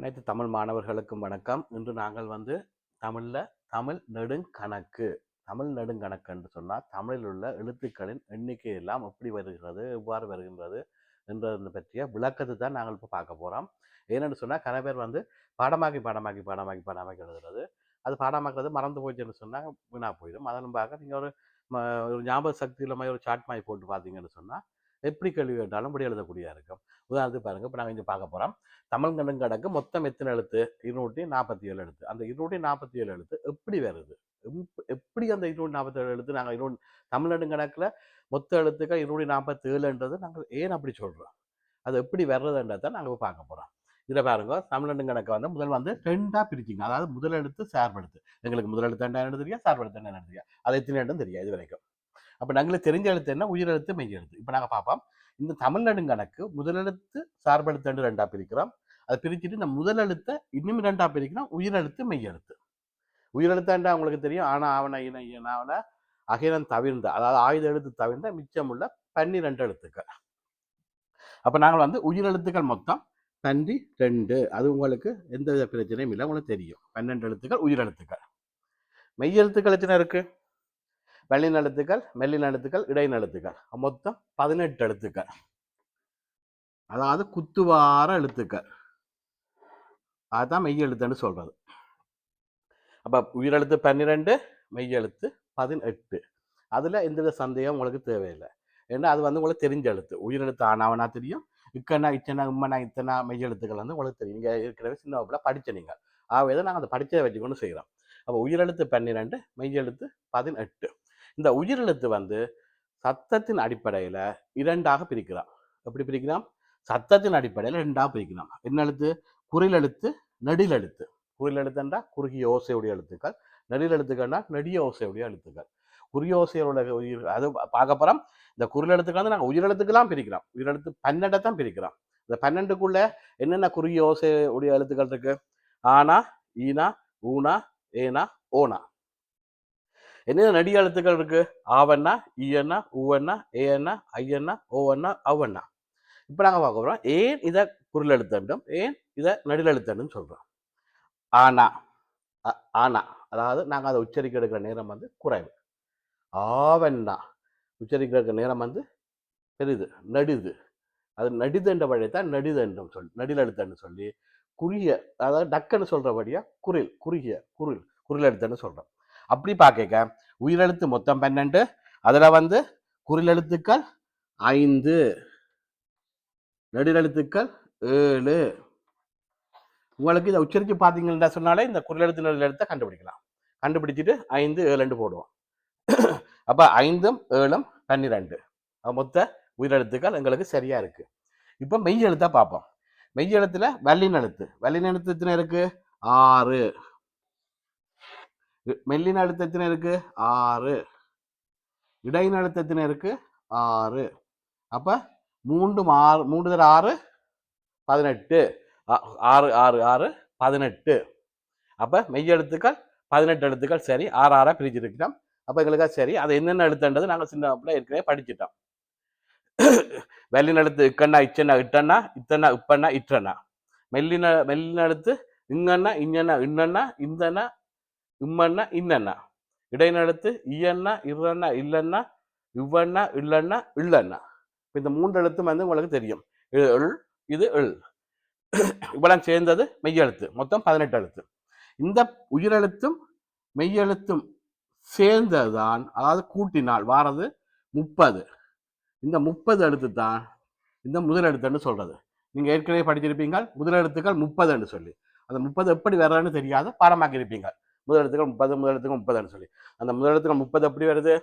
அனைத்து தமிழ் மாணவர்களுக்கும் வணக்கம். இன்று நாங்கள் வந்து தமிழில் தமிழ் நெடுங்கணக்கு தமிழ் நெடுங்கணக்கு என்று சொன்னால் தமிழில் உள்ள எழுத்துக்களின் எண்ணிக்கை எல்லாம் எப்படி வருகிறது எவ்வாறு வருகின்றது என்றது பற்றிய விளக்கத்தை தான் நாங்கள் இப்போ பார்க்க போகிறோம் ஏனென்று சொன்னால் கன பேர் வந்து பாடமாக்கி பாடமாக்கி பாடமாக்கி பாடமாக்கி எழுதுறது. அது பாடமாக்குறது மறந்து போச்சுன்னு சொன்னால் வீணாக போயிடும். அதன் பார்க்க நீங்கள் ஒரு ஒரு ஞாபக சக்தியில் மாதிரி ஒரு சாட் மாதிரி போட்டு பார்த்தீங்கன்னு சொன்னால் எப்படி கேள்வி கேட்டாலும் இப்படி எழுதக்கூடியதாக இருக்கும் உதாரணத்துக்கு பாருங்கள் இப்போ நாங்கள் இங்கே பார்க்க போகிறோம் தமிழ் கணக்கு மொத்தம் எத்தனை எழுத்து? இருநூற்றி நாற்பத்தி ஏழு எழுத்து. அந்த இருநூற்றி நாற்பத்தி ஏழு எழுத்து எப்படி வருது? எப்- எப்படி அந்த இருநூற்றி நாற்பத்தி ஏழு எழுத்து நாங்கள் இருநூறு தமிழ்நெடுங்கணக்கில் மொத்த எழுத்துக்கு இருநூற்றி நாற்பத்தி ஏழுன்றது நாங்கள் ஏன் அப்படி சொல்கிறோம் அது எப்படி வர்றதுன்றதை நாங்கள் பார்க்க போகிறோம் இதில் பாருங்க தமிழ்நாடு கணக்கை வந்து முதல் வந்து ரெண்டாக பிரிச்சிங்க அதாவது முதல் எழுத்து சார்பெழுத்து எங்களுக்கு முதல் எழுத்து என்ன தெரியும் சார்பெழுத்து என்ன தெரியும் அது எத்தனை எழுத்தும் தெரியும் இது வரைக்கும். அப்போ நாங்களுக்கு தெரிஞ்ச எழுத்து என்ன? உயிரெழுத்து மெய் எழுத்து. இப்போ நாங்கள் பார்ப்போம் இந்த தமிழ் கணக்கு முதலெழுத்து சார்பெழுத்து ரெண்டாக பிரிக்கிறோம். அதை பிரிச்சுட்டு இந்த முதல் எழுத்தை இன்னும் ரெண்டாக பிரிக்கிறோம் உயிரெழுத்து மெய்யெழுத்து உயிரெழுத்தாண்டா உங்களுக்கு தெரியும்? ஆனா ஆவண இன இனாவன அகிலம் தவிர்ந்த அதாவது ஆயுத எழுத்து தவிர்ந்த மிச்சமுள்ள பன்னிரெண்டு எழுத்துக்கள். அப்போ நாங்கள் வந்து உயிரெழுத்துக்கள் மொத்தம் பன்றி ரெண்டு அது உங்களுக்கு எந்த வித பிரச்சனையும் இல்லை. உங்களுக்கு தெரியும். பன்னெண்டு எழுத்துக்கள் உயிரெழுத்துக்கள் மெய்யெழுத்துக்கள் எத்தனை இருக்குது வெள்ளின எழுத்துக்கள் இடைநழுத்துக்கள். மொத்தம் பதினெட்டு எழுத்துக்கள். அதாவது குத்துவார எழுத்துக்கள். அதுதான் மெய்யெழுத்துன்னு சொல்கிறது அப்போ உயிரெழுத்து பன்னிரெண்டு மெய்யெழுத்து பதினெட்டு. அதில் எந்தவித சந்தேகம் உங்களுக்கு தேவையில்லை. ஏன்னா அது வந்து உங்களுக்கு தெரிஞ்ச எழுத்து. உயிரெழுத்து ஆனாவனா தெரியும். இக்கண்ணா இச்சனா உம்மனா இத்தனா மெய்யெழுத்துக்கள் வந்து உங்களுக்கு தெரியும். இங்கே ஏற்கனவே சின்ன வகுப்பில் படித்த நீங்கள். ஆகவே தான் நாங்கள் அதை படித்ததை வச்சுக்கொண்டு செய்கிறோம் அப்போ உயிரெழுத்து பன்னிரெண்டு மெய்யெழுத்து பதினெட்டு. இந்த உயிரெழுத்து வந்து சத்தத்தின் அடிப்படையில் இரண்டாக பிரிக்கிறான். எப்படி பிரிக்கிறான்? சத்தத்தின் அடிப்படையில் ரெண்டாக பிரிக்கிறான். என்ன எழுத்து? குறில் எழுத்து நெடில் எழுத்து. குறில் எழுத்துண்டா குறுகிய ஓசையுடைய எழுத்துக்கள் நெடில் எழுத்துக்கள்னா நெடிய ஓசையுடைய எழுத்துக்கள். குறுகிய ஓசையோட உயிர் அது பார்க்க போகிறோம் இந்த குரில் எழுத்துக்கள் வந்து நாங்கள் உயிரெழுத்துக்கெல்லாம் பிரிக்கிறோம். உயிரெழுத்து பன்னெண்டை தான் பிரிக்கிறோம். இந்த பன்னெண்டுக்குள்ள என்னென்ன குறுகிய ஓசை உடைய எழுத்துக்கள் இருக்கு? ஆனா ஈனா ஊனா ஏனா ஓனா. என்னென்ன நடி எழுத்துக்கள் இருக்கு? ஆவண்ணா ஈயண்ணா ஊவண்ணா ஏஎண்ணா ஐயண்ணா ஓவண்ணா அவ்வண்ணா. இப்போ நாங்கள் பார்க்க போகிறோம் ஏன் இதை குரல் எழுத்தண்டும் ஏன் இதை நடில் எழுத்தண்டும் சொல்கிறோம் ஆனா அ- ஆனா அதாவது நாங்கள் அதை உச்சரிக்க எடுக்கிற நேரம் வந்து குறைவு. ஆவண்ணா உச்சரிக்கிற நேரம் வந்து பெரிது நடிது. அது நடிதண்ட வழியத்தான் நடிதென்றும் சொல்லி நடில் எழுத்தன்னு சொல்லி குறுகிய அதாவது டக்குன்னு சொல்கிறபடியாக குரில் குறுகிய குரில் குரில் எழுத்தன்னு சொல்கிறோம் அப்படி பார்க்க உயிரெழுத்து மொத்தம் பன்னெண்டு அதில் வந்து குறிலெழுத்துக்கள் ஐந்து. நெடுலெழுத்துக்கள் ஏழு. உங்களுக்கு இதை உச்சரித்து பார்த்தீங்கன்னா சொன்னாலே இந்த குறிலெழுத்து எழுத்து கண்டுபிடிக்கலாம். கண்டுபிடிச்சிட்டு ஐந்து ஏழுண்டு போடுவோம். அப்போ ஐந்தும் ஏழும் பன்னிரெண்டு. மொத்த உயிரெழுத்துக்கள் எங்களுக்கு சரியாக இருக்குது இப்போ மெய் எழுத்தாக பார்ப்போம். மெய் எழுத்தில் வல்லின எழுத்து. வல்லின எழுத்து எத்தனை இருக்குது ஆறு. மெல்லின அழுத்தத்தின இருக்கு? ஆறு. இடையின அழுத்தத்தின இருக்கு? ஆறு. அப்ப மூன்று ஆறு மூன்று தர ஆறு பதினெட்டு. ஆ- ஆறு ஆறு ஆறு பதினெட்டு. அப்ப மெய் எழுத்துக்கள் பதினெட்டு எழுத்துக்கள் சரி ஆறு ஆறாக பிரிச்சிருக்கிறோம் அப்ப எங்களுக்கு சரி. அது என்னென்ன எழுத்துன்றது நாங்கள் சின்ன வகுப்புல ஏற்கனவே படிச்சிட்டோம். வெள்ளின எழுத்து இக்கண்ணா இச்சண்ணா இட்டண்ணா இத்தண்ணா இப்பண்ணா இற்றண்ணா. மெல்லின மெல்லின எழுத்து இங்கண்ணா இஞ்சண்ணா இன்னண்ணா இந்தண்ணா இம்மண்ணா இன்னண்ணா இடையின இயன்னா இயண்ணா இரண்ணா இல்லண்ணா இவ்வண்ணா இல்லண்ணா இல்லண்ணா இந்த மூன்று எழுத்தும் வந்து உங்களுக்கு தெரியும். இது எள் இது எள் இவ்வளவு சேர்ந்தது மெய்யெழுத்து. மொத்தம் பதினெட்டு எழுத்து. இந்த உயிரெழுத்தும் மெய்யெழுத்தும் சேர்ந்ததுதான் அதாவது கூட்டினால் வாரது முப்பது. இந்த முப்பது எழுத்து தான் இந்த முதல் எழுத்துன்னு சொல்றது. நீங்க ஏற்கனவே படிச்சிருப்பீங்க முதல் எழுத்துக்கள் முப்பதுன்னு சொல்லி. அந்த முப்பது எப்படி வர்றதுன்னு தெரியாத பாடமாக்கி இருப்பீங்க முதல் முப்பது முதல் முப்பதுன்னு சொல்லி. அந்த முதல் முப்பது எப்படி வருது?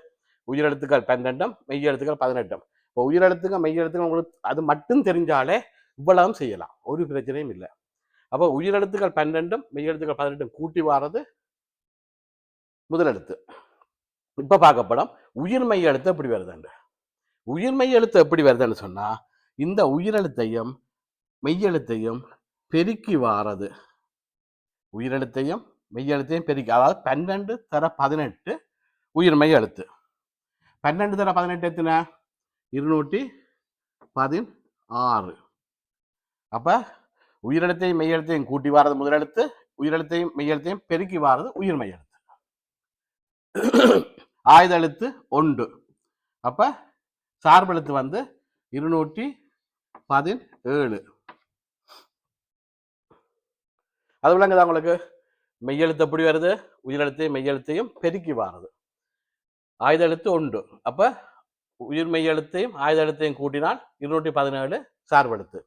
உயிரெழுத்துக்கள் பன்னெண்டும் மெய் எழுத்துக்கள் பதினெட்டும். இப்போ உயிரெழுத்துக்கள் மெய் எழுத்துக்கள் உங்களுக்கு அது மட்டும் தெரிஞ்சாலே இவ்வளவும் செய்யலாம். ஒரு பிரச்சனையும் இல்லை. அப்போ உயிரெழுத்துக்கள் பன்னெண்டும் மெய் எழுத்துக்கள் பதினெட்டும் கூட்டி வாரது முதல் எழுத்து இப்ப பார்க்கப்படும் உயிர்மெய் எழுத்து எப்படி வருதுண்டு உயிர்மெய் எழுத்து எப்படி வருதுன்னு சொன்னா இந்த உயிரெழுத்தையும் மெய்யெழுத்தையும் பெருக்கி வாரது. உயிரெழுத்தையும் மெய்யெழுத்தையும் பெருக்கி அதாவது பன்னெண்டு தர பதினெட்டு உயிர் மெய்யெழுத்து. பன்னெண்டு தர பதினெட்டு எத்தனை? இருநூற்றி பதினாறு. அப்போ உயிரெழுத்தையும் மெய்யெழுத்தையும் கூட்டி வாரது முதலெழுத்து உயிரெழுத்தையும் மெய்யெழுத்தையும் பெருக்கி வாரது உயிர் மெய்யெழுத்து. ஆயுத எழுத்து ஒன்று. அப்ப சார்பெழுத்து வந்து இருநூற்றி பதினேழு. அது விளங்குதா உங்களுக்கு? மெய்யெழுத்து எப்படி வருது உயிரெழுத்தையும் மெய்யெழுத்தையும் பெருக்கி வாரது. ஆயுத எழுத்து ஒன்று. அப்போ உயிர் மெய்யெழுத்தையும் ஆயுத எழுத்தையும் கூட்டினால் இருநூற்றி பதினேழு சார்பெழுத்து.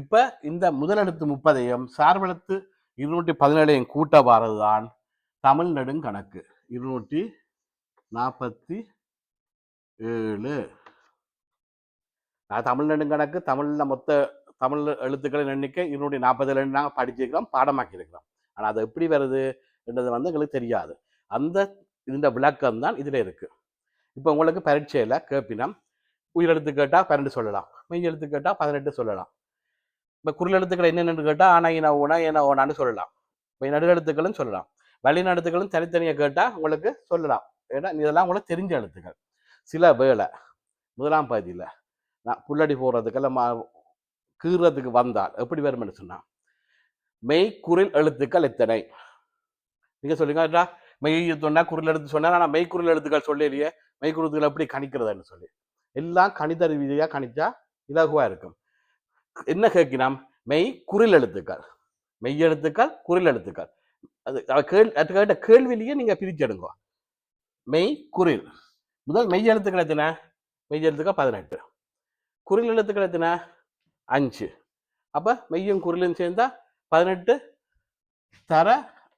இப்போ இந்த முதலெழுத்து முப்பதையும் சார்பெழுத்து இருநூற்றி பதினேழையும் கூட்ட வாரதுதான் தமிழ் நெடுங்கணக்கு. இருநூற்றி நாற்பத்தி ஏழு. நான் தமிழ் நெடுங்கணக்கு தமிழில் மொத்த தமிழ் எழுத்துக்களின் எண்ணிக்கை இருநூற்றி நாற்பது ஏழு நாங்கள் படிச்சிருக்கிறோம் பாடமாக்கியிருக்கிறோம். ஆனால் அது எப்படி வருது என்றது வந்து எங்களுக்கு தெரியாது. அந்த இந்த விளக்கம் தான் இதில் இருக்குது இப்போ உங்களுக்கு பரீட்சையில் கேட்பினம் உயிரெழுத்து கேட்டால் பன்னெண்டு சொல்லலாம். மெய் எழுத்து கேட்டால் பதினெட்டு சொல்லலாம். இப்போ குரல் எழுத்துக்கள் என்னென்னு கேட்டால் ஆனால் இன ஊனா என ஓனான்னு சொல்லலாம். இப்போ நடுநெழுத்துக்களும் சொல்லலாம். வழிநடத்துக்களும் தனித்தனியாக கேட்டால் உங்களுக்கு சொல்லலாம். ஏன்னா இதெல்லாம் உங்களுக்கு தெரிஞ்ச எழுத்துக்கள். சில வேலை முதலாம் பகுதியில் நான் புல்லடி போடுறதுக்கெல்லாம் கீறுறதுக்கு வந்தால் எப்படி வருமென்னு சொன்னால் மெய் குரில் எழுத்துக்கள் எத்தனை? நீங்க சொல்லுங்க மெய் சொன்னா குரல் எழுத்து சொன்னா ஆனால் மெய் எழுத்துக்கள் சொல்லலையே. மெய் குருத்துக்கள் எப்படி கணிக்கிறதுன்னு சொல்லி. எல்லாம் கணித ரீதியாக கணிச்சா இலகுவா இருக்கும். என்ன கேட்கினாம்? மெய் குரில் எழுத்துக்கள். மெய் எழுத்துக்கள் குரில் எழுத்துக்கள். அது கேள் அது கேட்ட கேள்வியிலேயே நீங்க பிரிச்செடுங்க மெய் குரில். முதல் மெய் எழுத்துக்கள் எத்தனை? மெய் எழுத்துக்கள் பதினெட்டு. குரில் எழுத்துக்கள் எத்தனை? அஞ்சு. அப்ப மெய்யும் குரிலும் சேர்ந்தா பதினெட்டு தர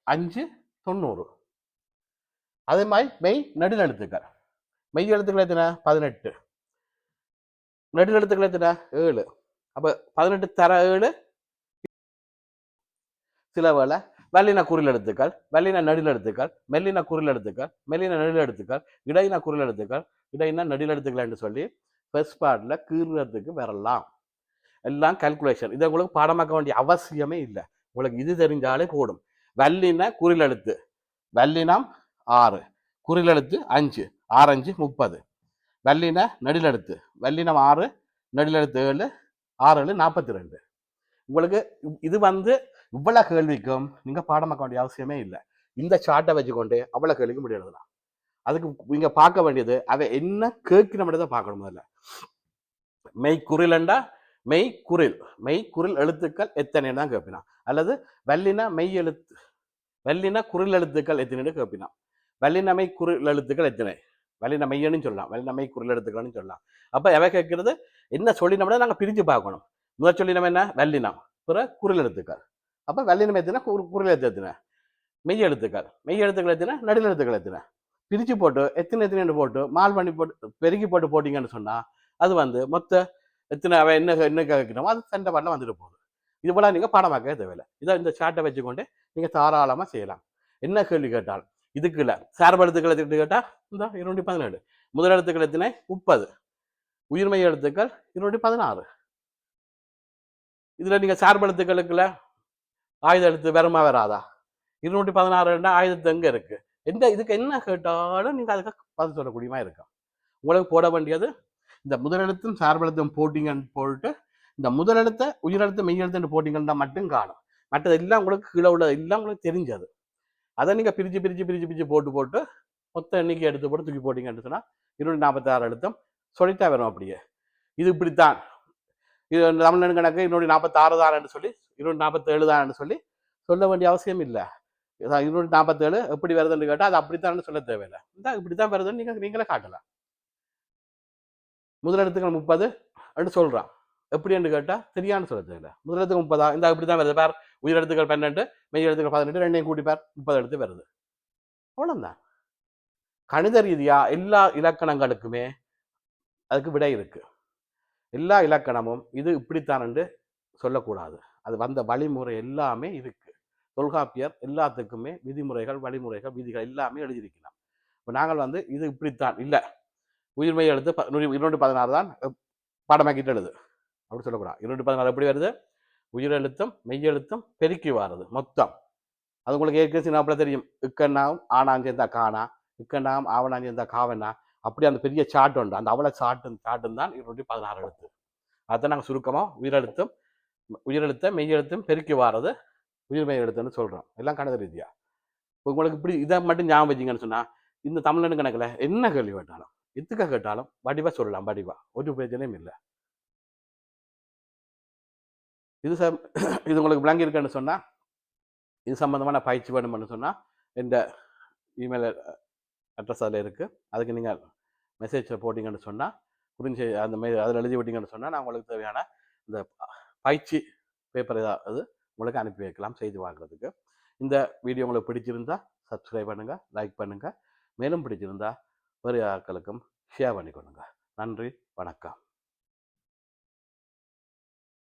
அஞ்சு தொண்ணூறு. அதே மாதிரி மெய் நடுநெழுத்துக்கள் மெய் எழுத்துக்கள் எத்தனை? பதினெட்டு. நடுநில எத்தனை? ஏழு. அப்போ பதினெட்டு தர ஏழு. சில வேலை வெள்ளின குரில் எழுத்துக்கள் வெள்ளின நடுநில எழுத்துக்கள் மெல்லின குரில் எழுத்துக்கள் மெல்லின நடுநில எழுத்துக்கள் இடையின குரில் எழுத்துக்கள் இடையின நடில் எழுத்துக்கள் என்று சொல்லி ஃபர்ஸ்ட் பாட்டில் கீறுறதுக்கு வரலாம். எல்லாம் கால்குலேஷன் இதை உங்களுக்கு பாடமாக்க வேண்டிய அவசியமே இல்லை. உங்களுக்கு இது தெரிஞ்சாலே போடும் வல்லின குறிலெழுத்து வல்லினம் ஆறு. குறிலெழுத்து அஞ்சு. ஆறஞ்சு முப்பது. வல்லின நடுலெழுத்து வல்லினம் ஆறு நடுலெழுத்து ஏழு ஆறு ஏழு நாற்பத்தி ரெண்டு உங்களுக்கு இது வந்து இவ்வளவு கேள்விக்கும் நீங்கள் பாடமாக்க வேண்டிய அவசியமே இல்லை. இந்த சார்ட்டை வச்சுக்கொண்டு அவ்வளோ கேள்விக்கு முடிவு எழுதலாம். அதுக்கு நீங்கள் பார்க்க வேண்டியது அவ என்ன கேட்கிறோம்ன்றதை பார்க்கணும் முதல்ல. மெய் குறிலண்டா மெய் குரில் மெய் குரில் எழுத்துக்கள் எத்தனை தான் கேட்பினா அல்லது வல்லின மெய் எழுத்து வல்லின குரில் எழுத்துக்கள் எத்தனைன்னு கேட்பினா வல்லினமை குரில் எழுத்துக்கள் எத்தனை? வல்லின மெய்யன்னு சொல்லலாம். வல்லினமை குரில் எழுத்துக்கள்னு சொல்லலாம். அப்போ எவை கேட்கறது? என்ன சொல்லினோம்னா நாங்கள் பிரித்து பார்க்கணும். முதல் சொல்லினம் என்ன? வல்லினம். பிற குரில் எழுத்துக்கள். அப்போ வல்லினம் எத்தனை? குரில் எழுத்து எத்தனை? மெய் எழுத்துக்கள் மெய் எழுத்துக்கள் எத்தனை? நடுநில எழுத்துக்கள் எத்தனை? பிரித்து போட்டு எத்தனை எத்தனை போட்டு மால் பண்ணி போட்டு பெருக்கி போட்டு போட்டிங்கன்னு சொன்னால் அது வந்து மொத்த எத்தனை அவ என்ன என்ன கேட்கணுமோ அது சண்டை பாட்டில் வந்துட்டு போகுது. இது போல நீங்க பாடமாக தேவையில்லை. இதை இந்த சார்ட்டை வச்சுக்கொண்டு நீங்க தாராளமா செய்யலாம். என்ன கேள்வி கேட்டால் இதுக்கு இல்லை. சார்பு எழுத்துக்கள் கேட்டால் இந்த இருநூற்றி பதினேழு. முதல் எழுத்துக்கள் எத்தனை? முப்பது. உயிர்மை எழுத்துக்கள் இருநூற்றி பதினாறு. இதுல நீங்க சார்பு எழுத்துக்களுக்குள்ள ஆயுத எழுத்து வருமா வராதா? இருநூற்றி பதினாறுன்னா ஆயுதத்து எங்கே இருக்கு? எந்த இதுக்கு என்ன கேட்டாலும் நீங்க அதுக்கு பதில் சொல்லக்கூடியமா இருக்கும் உங்களுக்கு போட வேண்டியது இந்த முதலெழுத்தும் சார்பெழுத்தும் போட்டிங்கன்னு போட்டு இந்த முதலெழுத்தை உயிரெழுத்து மெய்யெழுத்துன்னு போட்டிங்கன்னா மட்டும் காணும். மற்றது எல்லாம் உங்களுக்கு கீழே உள்ளது. எல்லாம் உங்களுக்கு தெரிஞ்சது. அதை நீங்கள் பிரிச்சு பிரித்து பிரித்து பிரித்து போட்டு போட்டு மொத்த எண்ணிக்கை எடுத்து போட்டு தூக்கி போட்டிங்கன்னு சொன்னால் இருநூற்றி நாற்பத்தாறு எழுத்தம் சொல்லிட்டா வரும் அப்படியே. இது இப்படித்தான். இது தமிழ்நாடு கணக்கு இருநூற்றி நாற்பத்தாறு தானு சொல்லி இருநூற்றி நாற்பத்தேழு தானு சொல்லி சொல்ல வேண்டிய அவசியம் இல்லை. இருநூற்றி நாற்பத்தேழு எப்படி வருதுன்னு கேட்டால் அது அப்படித்தான்னு சொல்ல தேவையில்லை. இந்த இப்படி தான் வருதுன்னு நீங்கள் நீங்களே காட்டலாம். முதலெழுத்துக்கள் முப்பது அப்படின்னு சொல்கிறான் எப்படி என்று கேட்டால் தெரியான்னு சொல்ல தேவையில்லை முதலெழுத்துக்கு முப்பதா? இந்த இப்படி தான் வருது பார். உயிரிழத்துக்கள் பன்னெண்டு மெய் எழுத்துக்கள் பதினெட்டு ரெண்டையும் கூட்டி பார். முப்பது எடுத்து வருது. அவ்வளோதான் கணித ரீதியாக எல்லா இலக்கணங்களுக்குமே அதுக்கு விடை இருக்குது எல்லா இலக்கணமும் இது இப்படித்தான் என்று சொல்லக்கூடாது. அது வந்த வழிமுறை எல்லாமே இருக்குது தொல்காப்பியர் எல்லாத்துக்குமே விதிமுறைகள் வழிமுறைகள் விதிகள் எல்லாமே எழுதியிருக்கலாம் இப்போ நாங்கள் வந்து இது இப்படித்தான். இல்லை. உயிர்மை எழுத்து ப- இருநூற்றி பதினாறு தான் பாடமாக்கிட்டு எழுது. அப்படி சொல்லக்கூடாது. இருநூற்றி பதினாறு எப்படி வருது? உயிரெழுத்தும் மெய்யெழுத்தும் பெருக்கி வாருது மொத்தம். அது உங்களுக்கு ஏற்கனவே சின்னாப்புல தெரியும். இக்கண்ணாவும் ஆனாம் சேர்ந்தா காணா இக்கண்ணாம் ஆவணாம் சேர்ந்தா காவனா அப்படி அந்த பெரிய சாட்டு உண்டு. அந்த அவ்வளோ சாட்டும் சாட்டும் தான் இருநூற்றி பதினாறு எழுத்து. அதை நாங்கள் சுருக்கமாக உயிரெழுத்தும் உயிரெழுத்த மெய்யெழுத்தும் பெருக்கி வாரது உயிர்மை எழுத்துன்னு சொல்கிறோம் எல்லாம் கணக்கு ரீதியாக இப்போ உங்களுக்கு இப்படி இதை மட்டும் ஞாபகம் வச்சிங்கன்னு சொன்னால் இந்த தமிழ்நாடு கணக்கில் என்ன கேள்வி கேட்டாலும் எத்துக்க கேட்டாலும் வடிவா சொல்லலாம் வடிவா. ஒரு பிரச்சனையும் இல்லை. இது சம் இது உங்களுக்கு விளங்கி இருக்குன்னு சொன்னால் இது சம்மந்தமான பயிற்சி வேணும்னு சொன்னால் இந்த இமெயில் அட்ரஸ் அதில் இருக்குது அதுக்கு நீங்கள் மெசேஜில் போட்டிங்கன்னு சொன்னால் புரிஞ்சு அந்த மாரி அதில் எழுதி விட்டீங்கன்னு சொன்னால் நான் உங்களுக்கு தேவையான இந்த பயிற்சி பேப்பர் ஏதாவது உங்களுக்கு அனுப்பி வைக்கலாம் செய்து வாங்குறதுக்கு இந்த வீடியோ உங்களுக்கு பிடிச்சிருந்தா சப்ஸ்கிரைப் பண்ணுங்கள் லைக் பண்ணுங்கள் மேலும் பிடிச்சிருந்தா பெரிய ஆட்களுக்கும் ஷேர் பண்ணி கொடுங்க நன்றி வணக்கம்.